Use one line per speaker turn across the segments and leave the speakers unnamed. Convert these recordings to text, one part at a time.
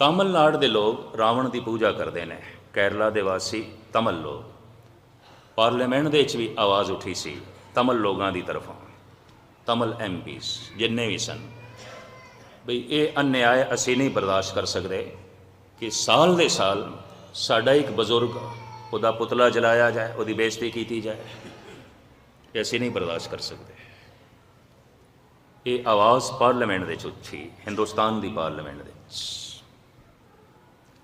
ਤਾਮਿਲਨਾਡੂ ਦੇ ਲੋਕ ਰਾਵਣ ਦੀ ਪੂਜਾ ਕਰਦੇ ਨੇ। ਕੇਰਲਾ ਦੇ ਵਾਸੀ ਤਮਲ ਲੋਕ। ਪਾਰਲੀਮੈਂਟ ਦੇ ਵਿੱਚ ਵੀ ਆਵਾਜ਼ ਉੱਠੀ ਸੀ, ਤਮਲ ਲੋਕਾਂ ਦੀ ਤਰਫੋਂ। ਤਮਲ ਐਮਪੀਸ ਜਿੰਨੇ ਵੀ ਸਨ। ਬਈ ਇਹ ਅਨਿਆਏ ਅਸੀਂ ਨਹੀਂ ਬਰਦਾਸ਼ਤ ਕਰ ਸਕਦੇ ਕਿ ਸਾਲ ਦੇ ਸਾਲ ਸਾਡਾ ਇੱਕ ਬਜ਼ੁਰਗ ਉਹਦਾ ਪੁਤਲਾ ਜਲਾਇਆ ਜਾਏ, ਉਹਦੀ ਬੇਇੱਜ਼ਤੀ ਕੀਤੀ ਜਾਏ। ਇਹ ਅਸੀਂ ਨਹੀਂ ਬਰਦਾਸ਼ਤ ਕਰ ਸਕਦੇ। ਇਹ ਆਵਾਜ਼ ਪਾਰਲੀਮੈਂਟ ਦੇ ਵਿੱਚ ਉੱਠੀ, ਹਿੰਦੁਸਤਾਨ ਦੀ ਪਾਰਲੀਮੈਂਟ ਦੇ ਵਿੱਚ।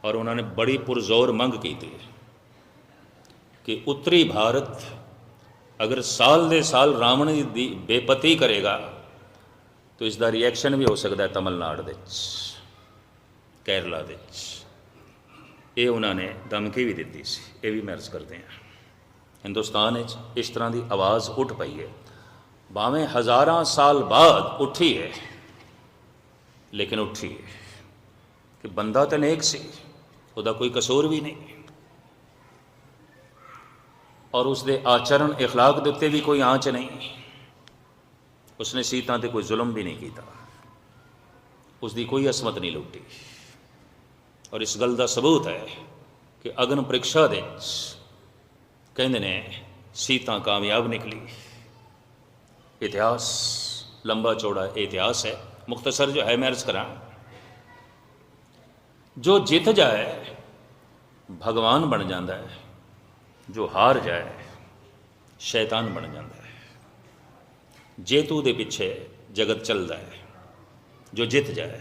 ਔਰ ਉਹਨਾਂ ਨੇ ਬੜੀ ਪੁਰਜ਼ੋਰ ਮੰਗ ਕੀਤੀ ਕਿ ਉੱਤਰੀ ਭਾਰਤ ਅਗਰ ਸਾਲ ਦੇ ਸਾਲ ਰਾਵਣ ਦੀ ਬੇਪਤੀ ਕਰੇਗਾ, ਤਾਂ ਇਸ ਦਾ ਰਿਐਕਸ਼ਨ ਵੀ ਹੋ ਸਕਦਾ ਹੈ ਤਮਿਲਨਾਡੂ ਦੇ ਵਿੱਚ, ਕੇਰਲਾ ਦੇ ਵਿੱਚ। ਇਹ ਉਹਨਾਂ ਨੇ ਧਮਕੀ ਵੀ ਦਿੱਤੀ ਸੀ। ਇਹ ਵੀ ਮੈਰਜ ਕਰਦੇ ਹਾਂ। ਹਿੰਦੁਸਤਾਨ ਵਿੱਚ ਇਸ ਤਰ੍ਹਾਂ ਦੀ ਆਵਾਜ਼ ਉੱਠ ਪਈ ਹੈ। ਭਾਵੇਂ ਹਜ਼ਾਰਾਂ ਸਾਲ ਬਾਅਦ ਉੱਠੀ ਹੈ, ਲੇਕਿਨ ਉੱਠੀ ਹੈ। ਕਿ ਬੰਦਾ ਤਾਂ ਨੇਕ ਸੀ। ਉਹਦਾ ਕੋਈ ਕਸੂਰ ਵੀ ਨਹੀਂ ਔਰ ਉਸਦੇ ਆਚਰਣ اخلاق ਦੇ ਉੱਤੇ ਵੀ ਕੋਈ ਆਂਚ ਨਹੀਂ ਉਸਨੇ ਸੀਤਾ ਤੇ ਕੋਈ ਜ਼ੁਲਮ ਵੀ ਨਹੀਂ ਕੀਤਾ ਉਸ ਦੀ ਕੋਈ ਅਸਮਤ ਨਹੀਂ ਲੁੱਟੀ ਔਰ ਇਸ ਗੱਲ ਦਾ ਸਬੂਤ ਹੈ ਕਿ ਅਗਨ ਪ੍ਰੀਖਿਆ ਦੇ ਵਿੱਚ ਕਹਿੰਦੇ ਨੇ ਸੀਤਾ ਕਾਮਯਾਬ ਨਿਕਲੀ ਇਤਿਹਾਸ ਲੰਬਾ ਚੌੜਾ ਇਤਿਹਾਸ ਹੈ ਮੁਖਤਸਰ ਜੋ ਹੈ ਮੈਂ ਅਰਜ਼ ਕਰਾਂ ਜੋ ਜਿੱਤ ਜਾਏ, ਭਗਵਾਨ ਬਣ ਜਾਂਦਾ ਹੈ। ਜੋ ਹਾਰ ਜਾਏ, ਸ਼ੈਤਾਨ ਬਣ ਜਾਂਦਾ ਹੈ। ਜੇਤੂ ਦੇ ਪਿੱਛੇ ਜਗਤ ਚੱਲਦਾ ਹੈ। ਜੋ ਜਿੱਤ ਜਾਏ